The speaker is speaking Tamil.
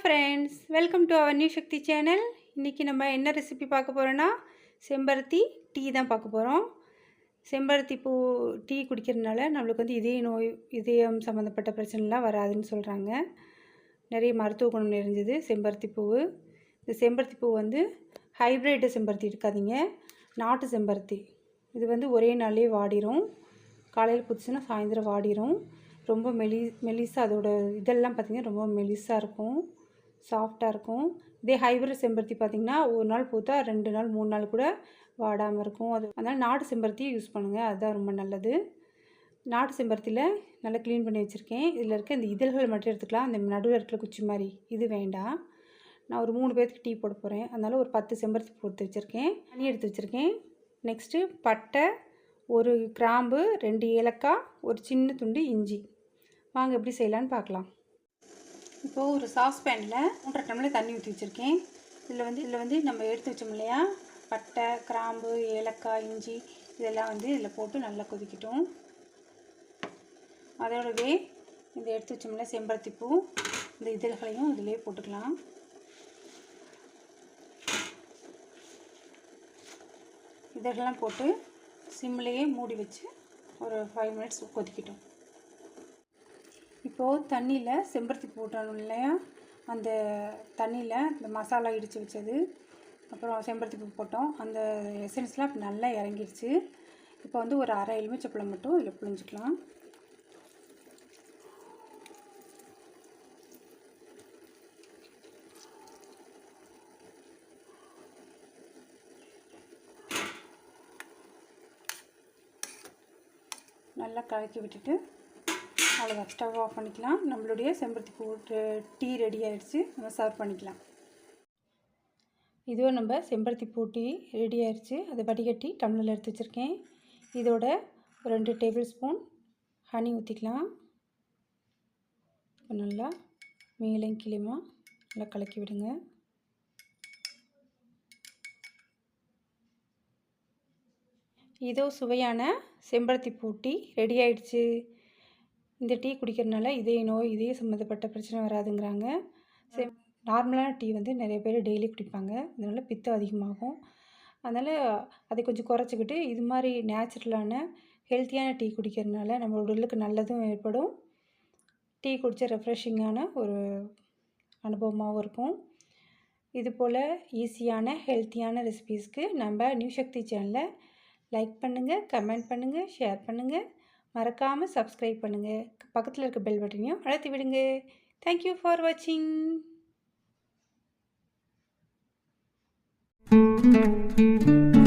Friends welcome to our new Sakthi channel இன்றைக்கி நம்ம என்ன ரெசிபி பார்க்க போகிறோன்னா செம்பருத்தி டீ தான் பார்க்க போகிறோம் செம்பருத்தி பூ டீ குடிக்கிறதுனால நம்மளுக்கு வந்து இதய நோய் இதயம் சம்மந்தப்பட்ட பிரச்சனைலாம் வராதுன்னு சொல்கிறாங்க நிறைய மருத்துவ குணம் நிறைஞ்சது செம்பருத்தி பூ இந்த செம்பருத்தி பூ வந்து ஹைப்ரிட் செம்பருத்தி இருக்காதீங்க நாட்டு செம்பருத்தி. இது வந்து ஒரே நாள்லேயே வாடிரும். காலையில் புதுசுன்னா சாயந்தரம் வாடிரும். ரொம்ப மெலி மெலிசாக அதோட இதெல்லாம் பார்த்திங்கன்னா ரொம்ப மெலிசாக இருக்கும். சாஃப்டாக இருக்கும். இதே ஹைபிரிட் செம்பருத்தி பார்த்திங்கன்னா ஒரு நாள் பூத்தா ரெண்டு நாள் மூணு நாள் கூட வாடாமல் இருக்கும். அது அதனால் நாட்டு செம்பருத்தியை யூஸ் பண்ணுங்கள் அதுதான் ரொம்ப நல்லது. நாட்டு செம்பருத்தியில் நல்லா க்ளீன் பண்ணி வச்சுருக்கேன். இதில் இருக்க இந்த இதழ்கள் மட்டும் எடுத்துக்கலாம். அந்த நடுவில் இருக்கிற குச்சி மாதிரி. இது வேண்டாம். நான் ஒரு மூணு பேர்த்துக்கு டீ போட போகிறேன் அதனால் ஒரு பத்து செம்பருத்தி போட்டு வச்சுருக்கேன். தண்ணி எடுத்து வச்சுருக்கேன். நெக்ஸ்ட்டு பட்டை ஒரு கிராம்பு ரெண்டு ஏலக்காய் ஒரு சின்ன துண்டு இஞ்சி. வாங்க எப்படி செய்யலான்னு பார்க்கலாம். இப்போது ஒரு சாஸ்பேனில் மூன்றரை டம்ளர் தண்ணி ஊற்றி வச்சுருக்கேன். இதில் வந்து இதில் வந்து நம்ம எடுத்து வச்சோம் இல்லையா? பட்டை கிராம்பு ஏலக்காய் இஞ்சி இதெல்லாம் வந்து இதில் போட்டு நல்லா கொதிக்கட்டும். அதோடவே இந்த எடுத்து வச்சோம்ல செம்பருத்தி பூ இந்த இதழ்களையும் இதிலே போட்டுக்கலாம். இதெல்லாம் போட்டு சிம்லேயே மூடி வச்சு ஒரு ஃபைவ் மினிட்ஸ் கொதிக்கட்டும். இப்போது தண்ணியில் செம்பருத்தி போட்டோம் இல்லையா? அந்த தண்ணியில் இந்த மசாலா இடித்து வச்சது. அப்புறம் செம்பருத்தி பூ போட்டோம். அந்த எசன்ஸ்லாம் நல்லா இறங்கிடுச்சு இப்போ வந்து ஒரு அரை எலுமிச்சப்பழம் மட்டும் இதில் புழிஞ்சிக்கலாம். நல்லா கலக்கி விட்டுட்டு அவ்வளோதான் ஸ்டவ் ஆஃப் பண்ணிக்கலாம். நம்மளுடைய செம்பருத்தி பூ டீ ரெடி ஆகிடுச்சு நம்ம சர்வ் பண்ணிக்கலாம். இதுவும் நம்ம செம்பருத்தி பூ டீ ரெடி ஆயிடுச்சு. அதை வடிகட்டி டம்ளரில் எடுத்து வச்சுருக்கேன். இதோட ரெண்டு டேபிள் ஸ்பூன் ஹனி ஊற்றிக்கலாம் நல்லா மேலையும் கிளிமா நல்லா கலக்கி விடுங்க. இதோ சுவையான செம்பருத்தி பூட்டி ரெடி ஆயிடுச்சு. இந்த டீ குடிக்கிறதுனால இதய நோய் இதய சம்மந்தப்பட்ட பிரச்சனை வராதுங்கிறாங்க. சரி நார்மலான டீ வந்து நிறைய பேர் டெய்லி குடிப்பாங்க. இதனால் பித்தம் அதிகமாகும். அதனால் அதை கொஞ்சம் குறைச்சிக்கிட்டு இது மாதிரி நேச்சுரலான ஹெல்த்தியான டீ குடிக்கிறதுனால நம்ம உடலுக்கு நல்லதும் ஏற்படும். டீ குடித்த ரெஃப்ரெஷிங்கான ஒரு அனுபவமாகவும் இருக்கும். இது போல் ஈஸியான ஹெல்த்தியான ரெசிபீஸ்க்கு நம்ம நியூ சக்தி சேனலை லைக் பண்ணுங்கள் கமெண்ட் பண்ணுங்கள் ஷேர் பண்ணுங்கள் மறக்காமல் சப்ஸ்கிரைப் பண்ணுங்கள் பக்கத்தில் இருக்க பெல் பட்டனையும் அழுத்தி விடுங்க. தேங்க்யூ ஃபார் வாட்சிங் thank you